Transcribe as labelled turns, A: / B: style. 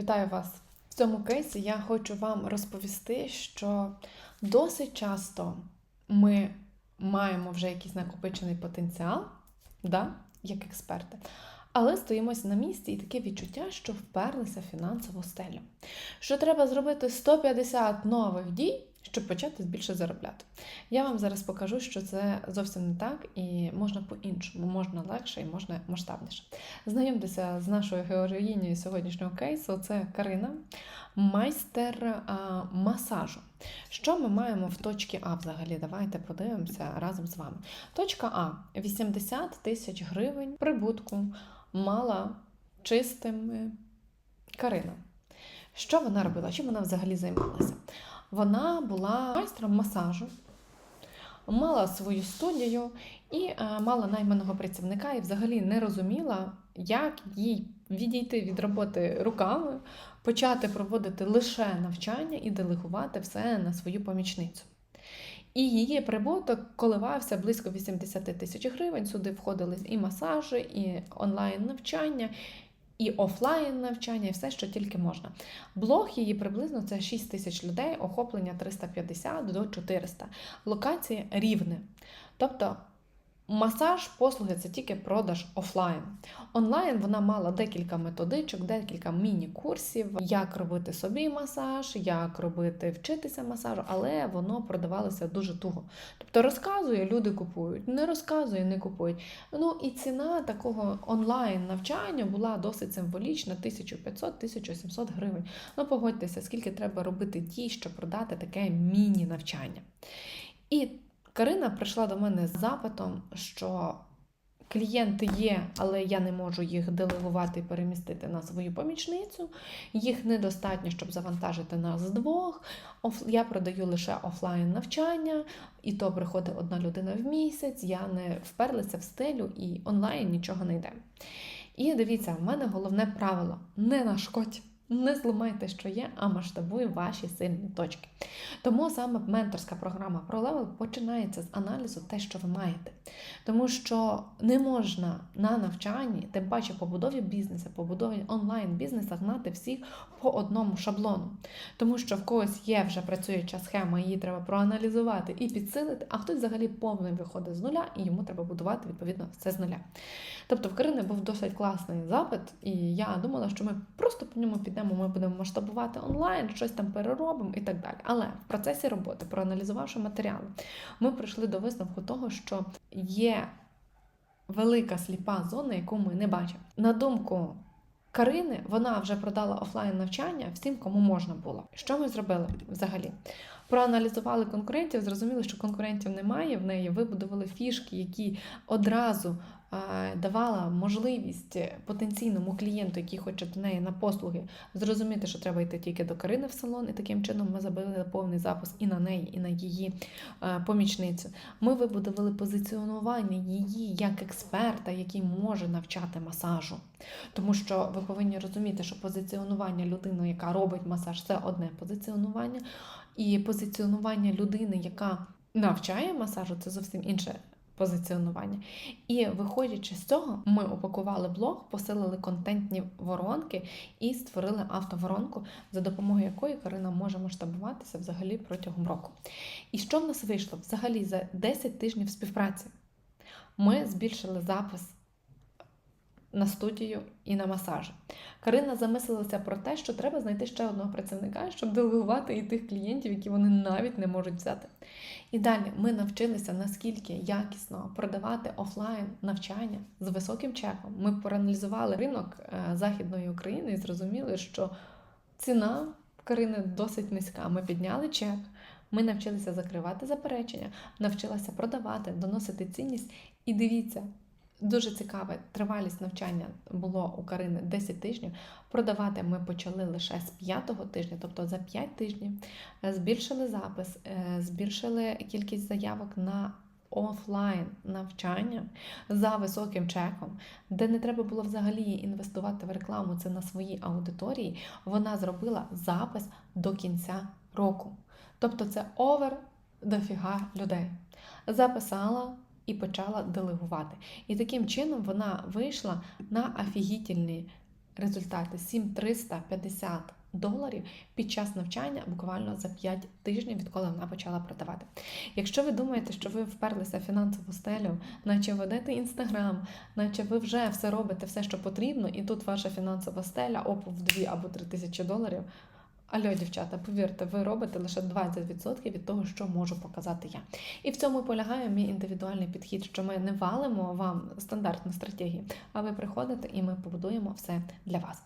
A: Вітаю вас! В цьому кейсі я хочу вам розповісти, що досить часто ми маємо вже якийсь накопичений потенціал, да, як експерти, але стоїмося на місці і таке відчуття, що вперлися в фінансову стелю. Що треба зробити 150 нових дій, щоб почати більше заробляти. Я вам зараз покажу, що це зовсім не так, і можна по-іншому, можна легше і можна масштабніше. Знайомтеся з нашою героїнею сьогоднішнього кейсу. Це Карина, майстер а, масажу. Що ми маємо в точці А взагалі? Давайте подивимося разом з вами. Точка А 80 тисяч гривень прибутку мала чистими Карина. Що вона робила? Чим вона взагалі займалася? Вона була майстром масажу, мала свою студію і е, мала найманого працівника, і взагалі не розуміла, як їй відійти від роботи руками, почати проводити лише навчання і делегувати все на свою помічницю. І її прибуток коливався близько 80 тисяч гривень. Сюди входили і масажі, і онлайн навчання, і офлайн навчання, і все, що тільки можна. Блог її приблизно це 6 тисяч людей, охоплення 350 до 400. Локації рівне. Тобто масаж, послуги це тільки продаж офлайн. Онлайн вона мала декілька методичок, декілька міні-курсів, як робити собі масаж, як робити вчитися масажу, але воно продавалося дуже туго. Тобто розказує, люди купують, не розказує, не купують. Ну і ціна такого онлайн навчання була досить символічна: 1500-1700 гривень. Ну, погодьтеся, скільки треба робити дій, щоб продати таке міні-навчання. І Карина прийшла до мене з запитом, що клієнти є, але я не можу їх делегувати і перемістити на свою помічницю. Їх недостатньо, щоб завантажити нас двох. Я продаю лише офлайн навчання, і то приходить одна людина в місяць. Я не вперлася в стелю і онлайн нічого не йде. І дивіться, в мене головне правило: не нашкодь. Не зламайте, що є, а масштабуй ваші сильні точки. Тому саме менторська програма ProLevel починається з аналізу те, що ви маєте. Тому що не можна на навчанні, тим паче побудові бізнесу, побудові онлайн-бізнесу гнати всіх по одному шаблону. Тому що в когось є вже працююча схема, її треба проаналізувати і підсилити, а хтось взагалі повним виходить з нуля, і йому треба будувати відповідно все з нуля. Тобто в Карини був досить класний запит, і я думала, що ми просто по ньому підемо, ми будемо масштабувати онлайн, щось там переробимо і так далі. Але в процесі роботи, проаналізувавши матеріали, ми прийшли до висновку того, що є велика сліпа зона, яку ми не бачимо. На думку Карини, вона вже продала офлайн навчання всім, кому можна було. Що ми зробили взагалі? Проаналізували конкурентів, зрозуміли, що конкурентів немає в неї, вибудували фішки, які одразу давала можливість потенційному клієнту, який хоче до неї на послуги, зрозуміти, що треба йти тільки до Карини в салон, і таким чином ми забили повний запуск і на неї, і на її помічницю. Ми вибудували позиціонування її як експерта, який може навчати масажу. Тому що ви повинні розуміти, що позиціонування людини, яка робить масаж, це одне позиціонування, і позиціонування людини, яка навчає масажу, це зовсім інше позиціонування. І виходячи з цього, ми упакували блог, посилили контентні воронки і створили автоворонку, за допомогою якої Карина може масштабуватися взагалі протягом року. І що в нас вийшло? Взагалі за 10 тижнів співпраці ми збільшили запис. На студію і на масажі. Карина замислилася про те, що треба знайти ще одного працівника, щоб делегувати і тих клієнтів, які вони навіть не можуть взяти. І далі ми навчилися наскільки якісно продавати офлайн навчання з високим чеком. Ми проаналізували ринок е, Західної України і зрозуміли, що ціна Карини досить низька. Ми підняли чек. Ми навчилися закривати заперечення, навчилися продавати, доносити цінність. І дивіться, Дуже цікаве, тривалість навчання було у Карини 10 тижнів. Продавати ми почали лише з 5-го тижня, тобто за 5 тижнів збільшили запис, е, збільшили кількість заявок на офлайн навчання за високим чеком, де не треба було взагалі інвестувати в рекламу, це на своїй аудиторії. Вона зробила запис до кінця року. Тобто це овер дофіга людей. Записала і почала делегувати. І таким чином вона вийшла на офігітельні результати 7350 доларів під час навчання буквально за 5 тижнів, відколи вона почала продавати. Якщо ви думаєте, що ви вперлися в фінансову стелю, наче ведете інстаграм, наче ви вже все робите, все, що потрібно, і тут ваша фінансова стеля опу в 2 або 3 тисячі доларів. Альо, дівчата, повірте, ви робите лише 20% від того, що можу показати я. І в цьому полягає мій індивідуальний підхід, що ми не валимо вам стандартну стратегію, а ви приходите і ми побудуємо все для вас.